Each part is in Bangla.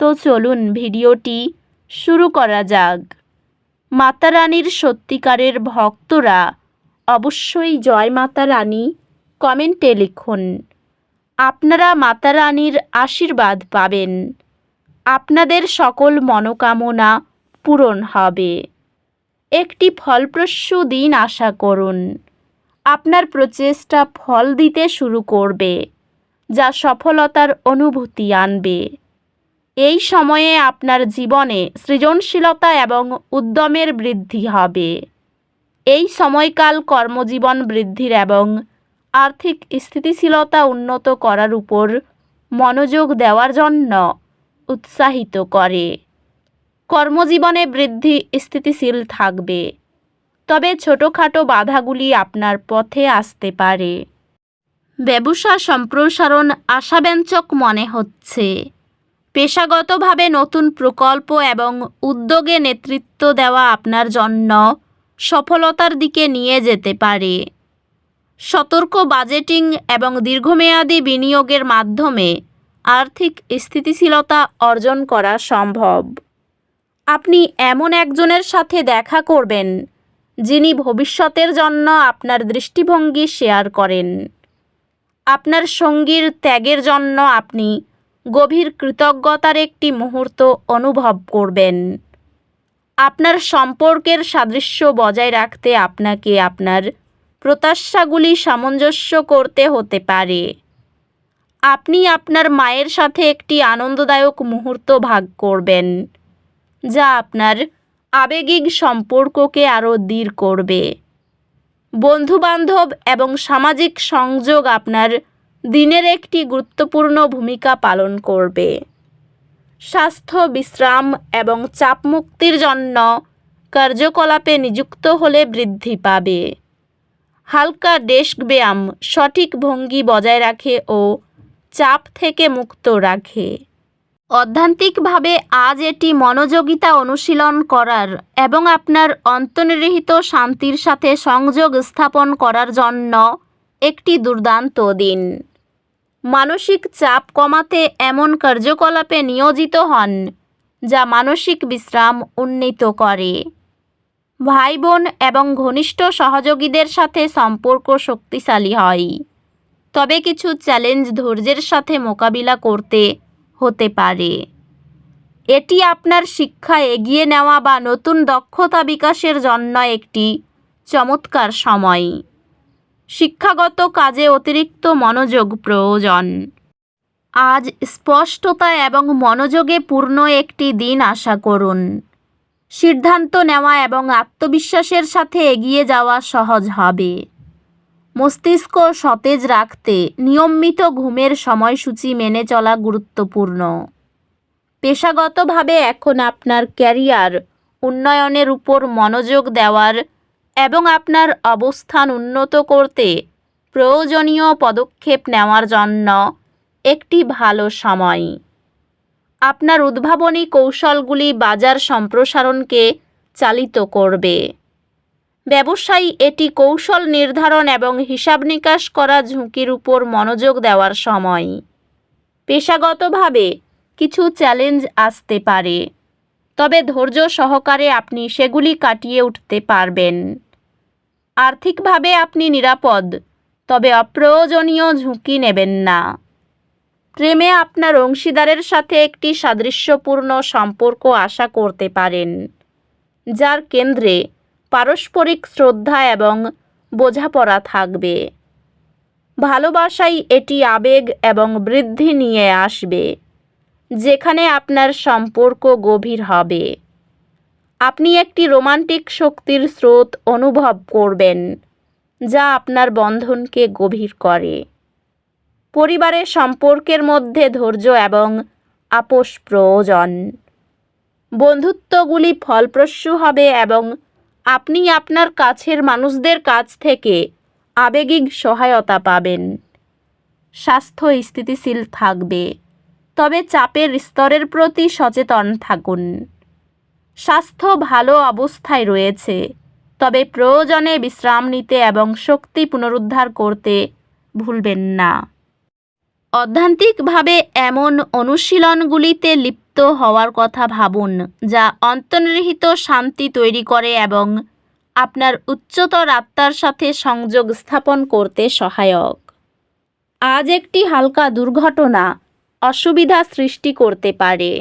তো চলুন ভিডিওটি শুরু করা যাক। মাতা রানীর সত্যিকারের ভক্তরা অবশ্যই জয় মাতা রানী কমেন্টে লিখুন। আপনারা মাতা রানীর আশীর্বাদ পাবেন। আপনাদের সকল মনোকামনা পূরণ হবে। একটি ফলপ্রসূ দিন আশা করুন। আপনার প্রচেষ্টা ফল দিতে শুরু করবে, যা সফলতার অনুভূতি আনবে। এই সময়ে আপনার জীবনে সৃজনশীলতা এবং উদ্যমের বৃদ্ধি হবে। এই সময়কাল কর্মজীবন বৃদ্ধির এবং আর্থিক স্থিতিশীলতা উন্নত করার উপর মনোযোগ দেওয়ার জন্য উৎসাহিত করে। কর্মজীবনে বৃদ্ধি স্থিতিশীল থাকবে, তবে ছোটোখাটো বাধাগুলি আপনার পথে আসতে পারে। ব্যবসা সম্প্রসারণ আশাব্যঞ্জক মনে হচ্ছে। পেশাগতভাবে নতুন প্রকল্প এবং উদ্যোগে নেতৃত্ব দেওয়া আপনার জন্য সফলতার দিকে নিয়ে যেতে পারে। সতর্ক বাজেটিং এবং দীর্ঘমেয়াদী বিনিয়োগের মাধ্যমে আর্থিক স্থিতিশীলতা অর্জন করা সম্ভব। আপনি এমন একজনের সাথে দেখা করবেন, যিনি ভবিষ্যতের জন্য আপনার দৃষ্টিভঙ্গি শেয়ার করেন। আপনার সঙ্গীর ত্যাগের জন্য আপনি গভীর কৃতজ্ঞতার একটি মুহূর্ত অনুভব করবেন। আপনার সম্পর্কের সাদৃশ্য বজায় রাখতে আপনাকে আপনার প্রত্যাশাগুলি সামঞ্জস্য করতে হতে পারে। আপনি আপনার মায়ের সাথে একটি আনন্দদায়ক মুহূর্ত ভাগ করবেন, যা আপনার আবেগিক সম্পর্ককে আরও দৃঢ় করবে। বন্ধুবান্ধব এবং সামাজিক সংযোগ আপনার দিনের একটি গুরুত্বপূর্ণ ভূমিকা পালন করবে। স্বাস্থ্য, বিশ্রাম এবং চাপমুক্তির জন্য কার্যকলাপে নিযুক্ত হলে বৃদ্ধি পাবে। হালকা ডেস্ক ব্যায়াম সঠিক ভঙ্গি বজায় রাখে ও চাপ থেকে মুক্ত রাখে। অধ্যান্তিকভাবে আজ এটি মনোযোগিতা অনুশীলন করার এবং আপনার অন্তর্নিহিত শান্তির সাথে সংযোগ স্থাপন করার জন্য একটি দুর্দান্ত দিন। মানসিক চাপ কমাতে এমন কার্যকলাপে নিয়োজিত হন, যা মানসিক বিশ্রাম উন্নীত করে। ভাই বোন এবং ঘনিষ্ঠ সহযোগীদের সাথে সম্পর্ক শক্তিশালী হয়। তবে কিছু চ্যালেঞ্জ ধৈর্যের সাথে মোকাবিলা করতে হতে পারে। এটি আপনার শিক্ষা এগিয়ে নেওয়া বা নতুন দক্ষতা বিকাশের জন্য একটি চমৎকার সময়। শিক্ষাগত কাজে অতিরিক্ত মনোযোগ প্রয়োজন। আজ স্পষ্টতা এবং মনোযোগে পূর্ণ একটি দিন আশা করুন। সিদ্ধান্ত নেওয়া এবং আত্মবিশ্বাসের সাথে এগিয়ে যাওয়া সহজ হবে। মস্তিষ্ক সতেজ রাখতে নিয়মিত ঘুমের সময়সূচি মেনে চলা গুরুত্বপূর্ণ। পেশাগতভাবে এখন আপনার ক্যারিয়ার, উন্নয়নের উপর মনোযোগ দেওয়ার এবং আপনার অবস্থান উন্নত করতে প্রয়োজনীয় পদক্ষেপ নেওয়ার জন্য একটি ভালো সময়। আপনার উদ্ভাবনী কৌশলগুলি বাজার সম্প্রসারণকে চালিত করবে। ব্যবসায়ী এটি কৌশল নির্ধারণ এবং হিসাব নিকাশ করা ঝুঁকির উপর মনোযোগ দেওয়ার সময়। পেশাগতভাবে কিছু চ্যালেঞ্জ আসতে পারে, তবে ধৈর্য সহকারে আপনি সেগুলি কাটিয়ে উঠতে পারবেন। আর্থিকভাবে আপনি নিরাপদ, তবে অপ্রয়োজনীয় ঝুঁকি নেবেন না। প্রেমে আপনার অংশীদারের সাথে একটি সাদৃশ্যপূর্ণ সম্পর্ক আশা করতে পারেন, যার কেন্দ্রে পারস্পরিক শ্রদ্ধা এবং বোঝাপড়া থাকবে। ভালোবাসাই এটি আবেগ এবং বৃদ্ধি নিয়ে আসবে, যেখানে আপনার সম্পর্ক গভীর হবে। আপনি একটি রোমান্টিক শক্তির স্রোত অনুভব করবেন, যা আপনার বন্ধনকে গভীর করে। পরিবারের সম্পর্কের মধ্যে ধৈর্য এবং আপোষ প্রয়োজন। বন্ধুত্বগুলি ফলপ্রসূ হবে এবং আপনি আপনার কাছের মানুষদের কাছ থেকে আবেগিক সহায়তা পাবেন। স্বাস্থ্য স্থিতিশীল থাকবে, তবে চাপের স্তরের প্রতি সচেতন থাকুন। স্বাস্থ্য ভালো অবস্থায় রয়েছে। তবে প্রয়োজনে বিশ্রাম নিতে এবং শক্তি পুনরুদ্ধার করতে ভুলবেন না। অধ্যান্তিকভাবে এমন অনুশীলনগুলিতে লিপ্ত হওয়ার কথা ভাবুন, যা অন্তর্নিহিত শান্তি তৈরি করে এবং আপনার উচ্চতর আত্মার সাথে সংযোগ স্থাপন করতে সহায়ক। আজ একটি হালকা দুর্ঘটনা অসুবিধা সৃষ্টি করতে পারে।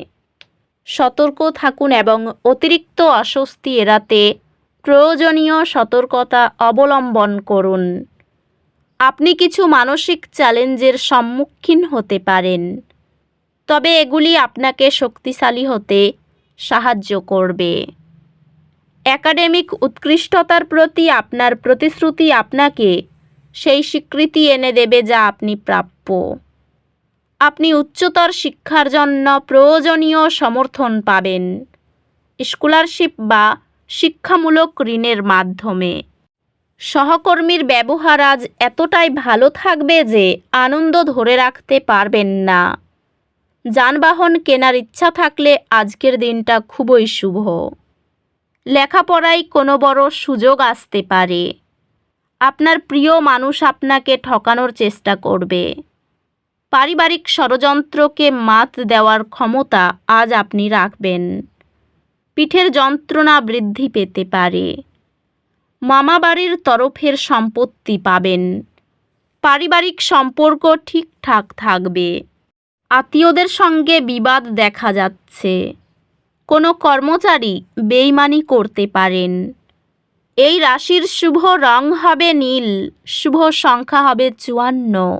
সতর্ক থাকুন এবং অতিরিক্ত অস্বস্তি এড়াতে প্রয়োজনীয় সতর্কতা অবলম্বন করুন। আপনি কিছু মানসিক চ্যালেঞ্জের সম্মুখীন হতে পারেন, তবে এগুলি আপনাকে শক্তিশালী হতে সাহায্য করবে। একাডেমিক উৎকৃষ্টতার প্রতি আপনার প্রতিশ্রুতি আপনাকে সেই স্বীকৃতি এনে দেবে যা আপনি প্রাপ্য। আপনি উচ্চতর শিক্ষার জন্য প্রয়োজনীয় সমর্থন পাবেন। স্কলারশিপ বা শিক্ষামূলক ঋণের মাধ্যমে। সহকর্মীর ব্যবহার আজ এতটাই ভালো থাকবে যে আনন্দ ধরে রাখতে পারবেন না। যানবাহন কেনার ইচ্ছা থাকলে আজকের দিনটা খুবই শুভ। লেখাপড়ায় কোনো বড় সুযোগ আসতে পারে। আপনার প্রিয় মানুষ আপনাকে ঠকানোর চেষ্টা করবে। পারিবারিক ষড়যন্ত্রকে মাত দেওয়ার ক্ষমতা আজ আপনি রাখবেন। পিঠের যন্ত্রণা বৃদ্ধি পেতে পারে। মামাবাড়ির তরফের সম্পত্তি পাবেন। পারিবারিক সম্পর্ক ঠিকঠাক থাকবে। আত্মীয়দের সঙ্গে বিবাদ দেখা যাচ্ছে। কোনো কর্মচারী বেইমানি করতে পারেন। এই রাশির শুভ রং হবে নীল, শুভ সংখ্যা হবে চুয়ান্ন।